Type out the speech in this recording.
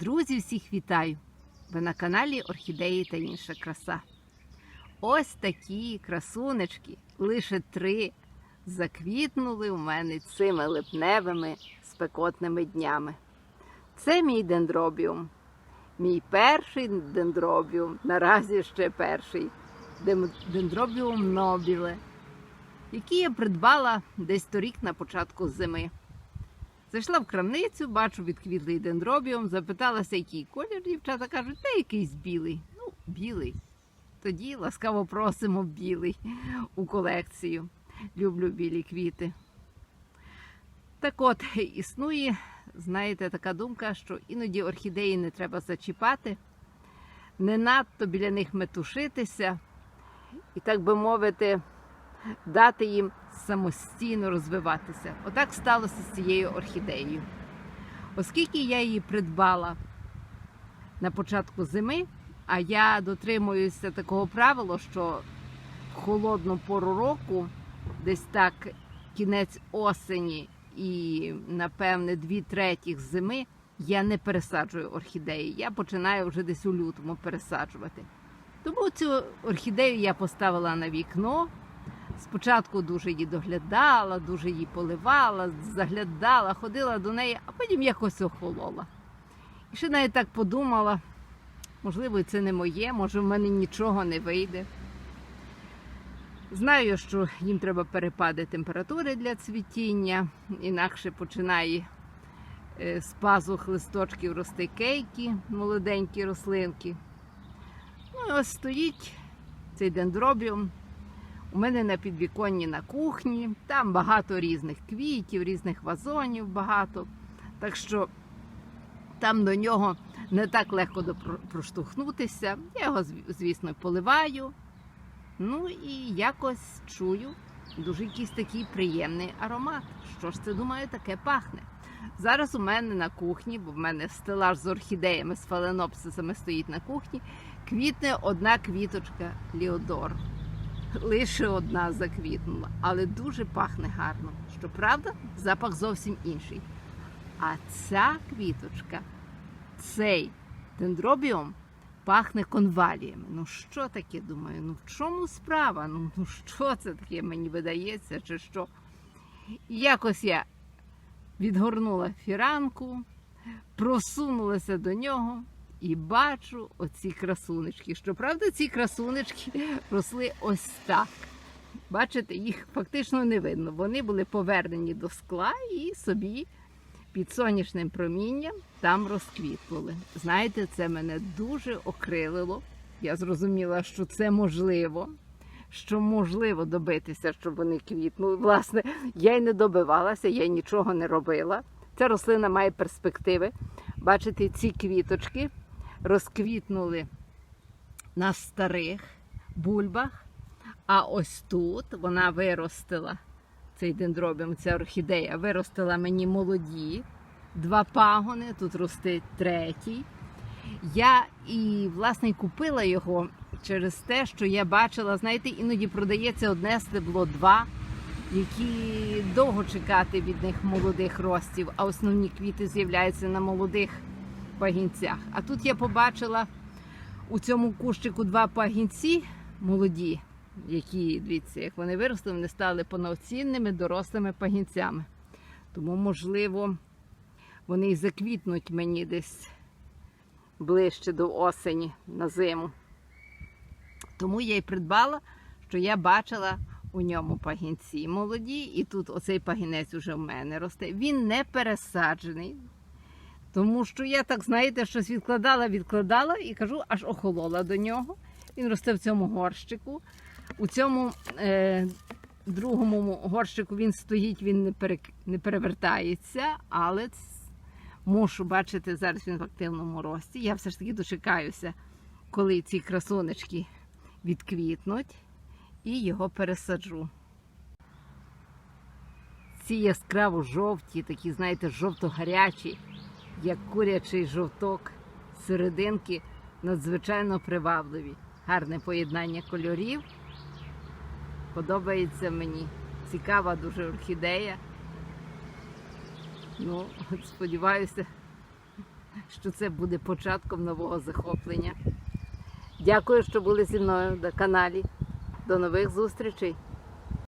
Друзі, всіх вітаю! Ви на каналі Орхідеї та інша краса. Ось такі красунечки, лише три, заквітнули у мене цими липневими спекотними днями. Це мій дендробіум. Мій перший дендробіум, наразі ще перший дендробіум нобіле, який я придбала десь торік на початку зими. Зайшла в крамницю, бачу відквітлий дендробіум, запиталася, який колір. Дівчата кажуть, та якийсь білий. Ну, білий. Тоді ласкаво просимо білий у колекцію. Люблю білі квіти. Так от, існує, знаєте, така думка, що іноді орхідеї не треба зачіпати, не надто біля них метушитися і, так би мовити, дати їм самостійно розвиватися. Отак сталося з цією орхідеєю. Оскільки я її придбала на початку зими, а я дотримуюся такого правила, що в холодну пору року, десь так кінець осені і, напевне, дві третіх зими, я не пересаджую орхідеї. Я починаю вже десь у лютому пересаджувати. Тому цю орхідею я поставила на вікно. Спочатку дуже її доглядала, дуже її поливала, заглядала, ходила до неї, а потім якось охолола. І ще навіть так подумала, можливо, це не моє, може в мене нічого не вийде. Знаю, що їм треба перепади температури для цвітіння, інакше починає е, з пазух листочків рости кейки, молоденькі рослинки. Ну і ось стоїть цей дендробіум. У мене на підвіконні на кухні, там багато різних квітів, різних вазонів багато. Так що там до нього не так легко проштовхнутися. Я його, звісно, поливаю. Ну і якось чую дуже якийсь такий приємний аромат. Що ж це думаю, таке пахне. Зараз у мене на кухні, бо в мене стелаж з орхідеями, з фаленопсисами стоїть на кухні, квітне одна квіточка Ліодор лише одна заквітнула, але дуже пахне гарно. Щоправда, запах зовсім інший. А ця квіточка, цей дендробіум, пахне конваліями. Ну що таке, думаю? Ну в чому справа? Ну, ну що це таке мені видається, чи що? Якось я відгорнула фіранку, просунулася до нього і бачу оці красунечки. Щоправда, ці красунечки росли ось так. Бачите, їх фактично не видно. Вони були повернені до скла і собі під сонячним промінням там розквітнули. Знаєте, це мене дуже окрилило. Я зрозуміла, що це можливо. Що можливо добитися, щоб вони квітнули. Власне, я й не добивалася, я й нічого не робила. Ця рослина має перспективи. Бачите, ці квіточки розквітнули на старих бульбах, а ось тут вона виростила цей дендробіум, ця орхідея виростила мені молоді два пагони, тут росте третій. Я і власне купила його через те, що я бачила, знаєте, іноді продається одне стебло, два, які довго чекати від них молодих ростів, а основні квіти з'являються на молодих пагінцях. А тут я побачила у цьому кущику два пагінці молоді, які, дивіться, як вони виросли, вони стали повноцінними дорослими пагінцями. Тому, можливо, вони і заквітнуть мені десь ближче до осені на зиму. Тому я й придбала, що я бачила у ньому пагінці молоді, і тут оцей пагінець уже в мене росте. Він не пересаджений, тому що я так, знаєте, щось відкладала, відкладала і кажу, аж охолола до нього. Він росте в цьому горщику. У цьому е, другому горщику він стоїть, він не, пере, не перевертається, але мушу бачити, зараз він в активному рості. Я все ж таки дочекаюся, коли ці красунечки відквітнуть, і його пересаджу. Ці яскраво жовті, такі, знаєте, жовто-гарячі, як курячий жовток серединки, надзвичайно привабливі. Гарне поєднання кольорів. Подобається мені. Цікава дуже орхідея. Ну, сподіваюся, що це буде початком нового захоплення. Дякую, що були зі мною на каналі. До нових зустрічей!